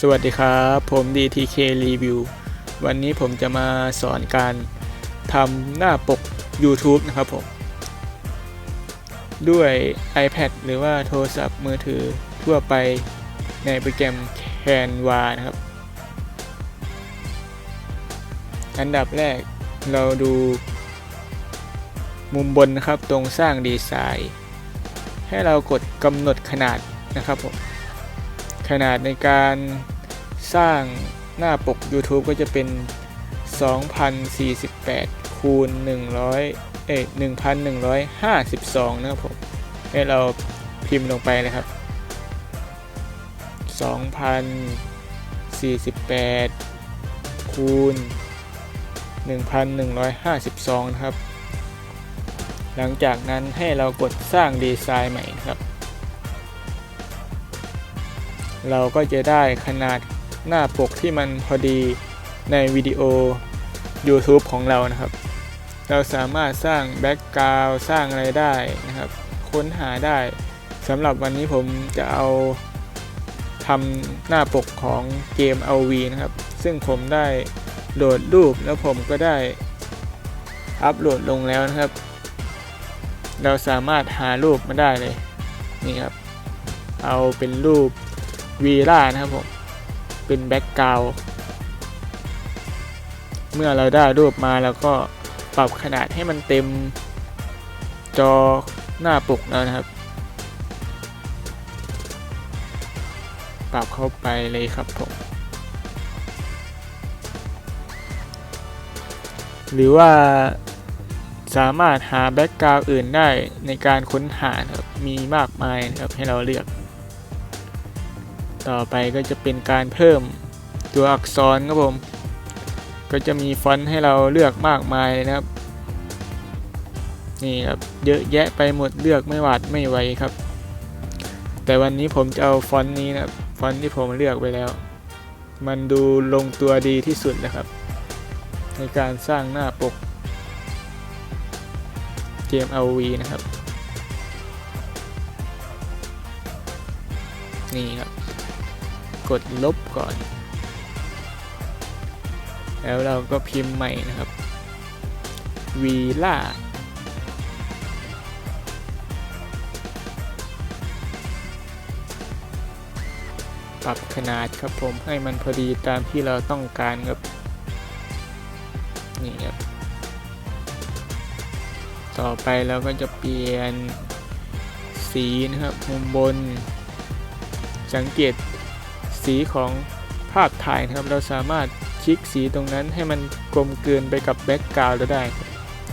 สวัสดีครับ ผม DTK Review วันนี้ผมจะมาสอนการทำหน้าปก YouTube นะครับผม ด้วย iPad หรือว่าโทรศัพท์มือถือทั่วไปในโปรแกรม Canva นะครับ อันดับแรกเราดูมุมบนนะครับตรงสร้างดีไซน์ ให้เรากดกำหนดขนาดนะครับผม ขนาดในการสร้างหน้าปก YouTube ก็จะเป็น 2048 คูณ 100 เอ้ย1152 นะครับผมให้เราพิมพ์ลงไปเลยครับ 2048 คูณ 1152 นะครับ หลังจากนั้นให้เรากดสร้างดีไซน์ใหม่นะครับ เราก็จะได้ขนาดหน้าปกที่มันพอดีในวิดีโอ YouTube ของเรานะครับ เราสามารถสร้างแบ็กกราวสร้างอะไรได้นะครับ ค้นหาได้สำหรับวันนี้ผมจะเอาทำหน้าปกของเกม LV นะครับ ซึ่งผมได้โหลดรูปแล้วผมก็ได้อัปโหลดลงแล้วนะครับ เราสามารถหารูปมาได้เลยนี่ครับ เอาเป็นรูป วีล่านะครับผม เป็นแบ็กกราวเมื่อเราได้รูปมาแล้วก็ปรับขนาดให้มันเต็มจอหน้าปกแล้วนะครับ ปรับเข้าไปเลยครับผม หรือว่าสามารถหาแบ็กกราวอื่นได้ในการค้นหานครับ มีมากมายนะครับให้เราเลือก ต่อไปก็จะเป็นการเพิ่มตัวอักษรครับผม ก็จะมีฟอนต์ให้เราเลือกมากมายเลยนะครับ นี่ครับเยอะแยะไปหมดเลือกไม่หวาดไม่ไหวครับ แต่วันนี้ผมจะเอาฟอนต์นี้นะฟอนต์ที่ผมเลือกไปแล้ว มันดูลงตัวดีที่สุดนะครับ ในการสร้างหน้าปกเกม LV นะครับ นี่ครับ กดลบก่อน แล้วเราก็พิมพ์ใหม่นะครับวีล่าปรับขนาดครับผมให้มันพอดีตามที่เราต้องการครับ นี่ครับ ต่อไปเราก็จะเปลี่ยนสีนะครับ มุมบน สังเกต สีของภาพถ่ายนะครับ เราสามารถคลิกสีตรงนั้นให้มันกลมกลืนไปกับแบ็กกราวด์เราได้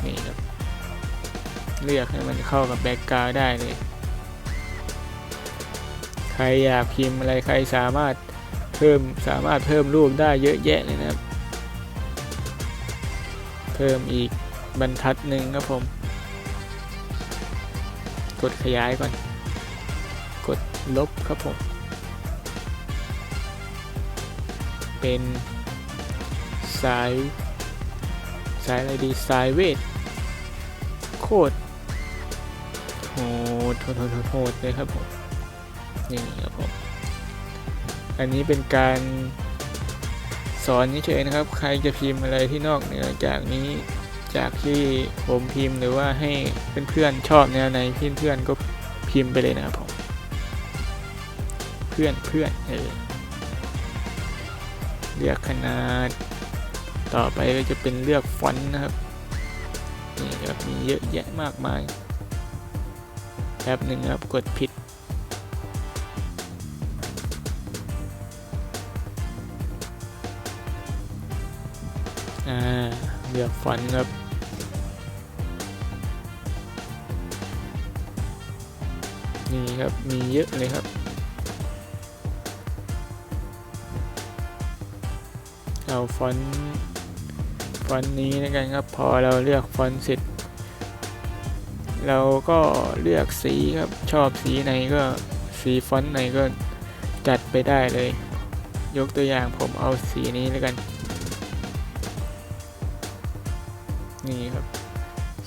นี่ครับเลือกให้มันเข้ากับแบ็กกราวด์ได้เลยใครอยากพิมพ์อะไรใครสามารถเพิ่มสามารถเพิ่มรูปได้เยอะแยะเลยนะครับ เพิ่มอีกบรรทัดหนึ่งครับผม กดขยายก่อน กดลบครับผม เป็นสายสายอะไรดีสายเวท โคตรโหดโหดโหดโหดโหดเลยครับผมนี่ครับผมอันนี้เป็นการสอนเฉยๆนะครับ ใครจะพิมพ์อะไรที่นอกเหนือจากนี้จากที่ผมพิมพ์หรือว่าให้เพื่อนๆชอบแนวไหนเพื่อนๆก็พิมพ์ไปเลยนะครับผมเพื่อนเพื่อนเออ เลือกขนาด ต่อไปก็จะเป็นเลือกฟอนต์นะครับนี่ครับมีเยอะแยะมากมายแป๊บหนึ่งครับกดผิดอ่าเลือกฟอนต์ครับนี่ครับมีเยอะเลยครับ เอาฟอนต์ฟอนต์นี้แล้วกันครับ พอเราเลือกฟอนต์เสร็จ เราก็เลือกสีครับ ชอบสีไหนก็สีฟอนต์ไหนก็จัดไปได้เลย ยกตัวอย่างผมเอาสีนี้แล้วกัน นี่ครับ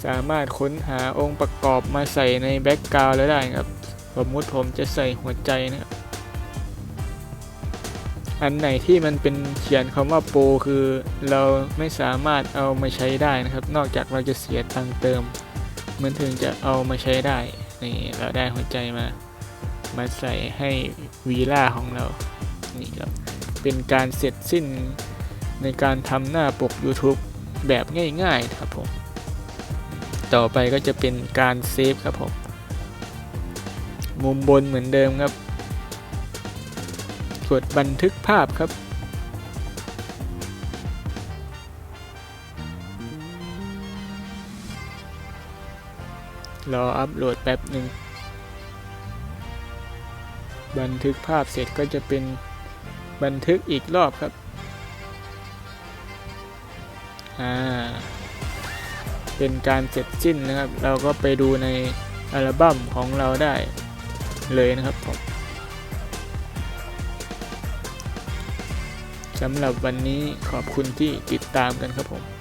สามารถค้นหาองค์ประกอบมาใส่ในแบ็กกราวด์แล้วได้ครับ สมมุติผมจะใส่หัวใจนะครับ อันไหนที่มันเป็นเขียนคำว่าโปรคือเราไม่สามารถเอามาใช้ได้นะครับ นอกจากเราจะเสียตังเติม มันถึงจะเอามาใช้ได้ นี่เราได้หัวใจมา มาใส่ให้วีล่าของเรา นี่ครับ เป็นการเสร็จสิ้นในการทำหน้าปก YouTube แบบง่ายๆครับผม ต่อไปก็จะเป็นการเซฟครับผม มุมบนเหมือนเดิมครับ กดบันทึกภาพครับ รออัปโหลดแป๊บหนึ่ง บันทึกภาพเสร็จก็จะเป็นบันทึกอีกรอบครับ อ่า เป็นการเสร็จสิ้นนะครับ เราก็ไปดูในอัลบั้มของเราได้เลยนะครับผม สำหรับวันนี้ขอบคุณที่ติดตามกันครับผม